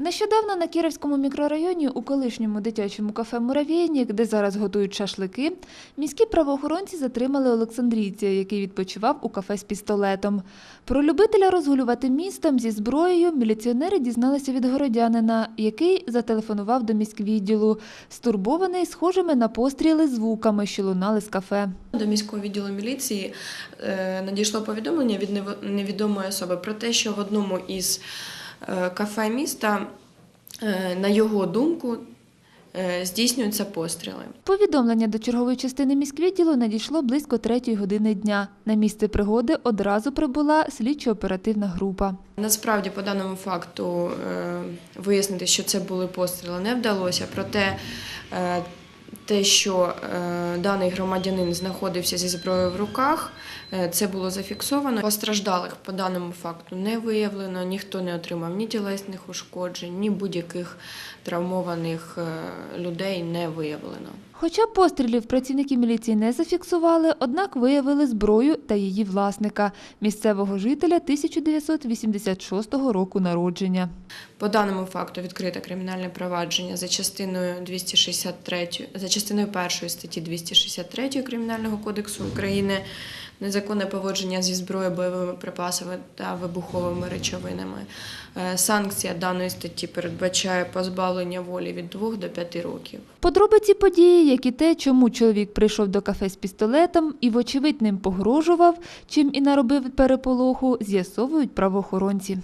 Нещодавно на Кіровському мікрорайоні у колишньому дитячому кафе Муравейник, де зараз готують шашлики, міські правоохоронці затримали Олександрійця, який відпочивав у кафе з пістолетом. Про любителя розгулювати містом зі зброєю міліціонери дізналися від городянина, який зателефонував до міськвідділу, стурбований схожими на постріли звуками, що лунали з кафе. До міського відділу міліції е, надійшло повідомлення від невідомої особи про те, що в одному із кафе міста, е, на його думку, е, здійснюються постріли. Повідомлення до чергової частини міськвідділу надійшло близько третьої години дня. На місце пригоди одразу прибула слідчо-оперативна група. Насправді, по даному факту, е, вияснити, що це були постріли, не вдалося. Проте е, те, що е, даний громадянин знаходився зі зброєю в руках, е, це було зафіксовано. Постраждалих по даному факту не виявлено, ніхто не отримав ні тілесних ушкоджень, ні будь-яких травмованих е, людей не виявлено. Хоча пострілів працівники міліції не зафіксували, однак виявили зброю та її власника місцевого жителя 1986 року народження. По даному факту відкрите кримінальне провадження за частиною 263, за частиною першої статті 263 Кримінального кодексу України незаконне поводження зі зброєю, бойовими припасами та вибуховими речовинами. Е, Санкція даної статті передбачає позбавлення волі від 2 до 5 років. Подробиці події, як і те, чому чоловік прийшов до кафе з пістолетом і, вочевидь, ним погрожував, чим і наробив переполоху, з'ясовують правоохоронці.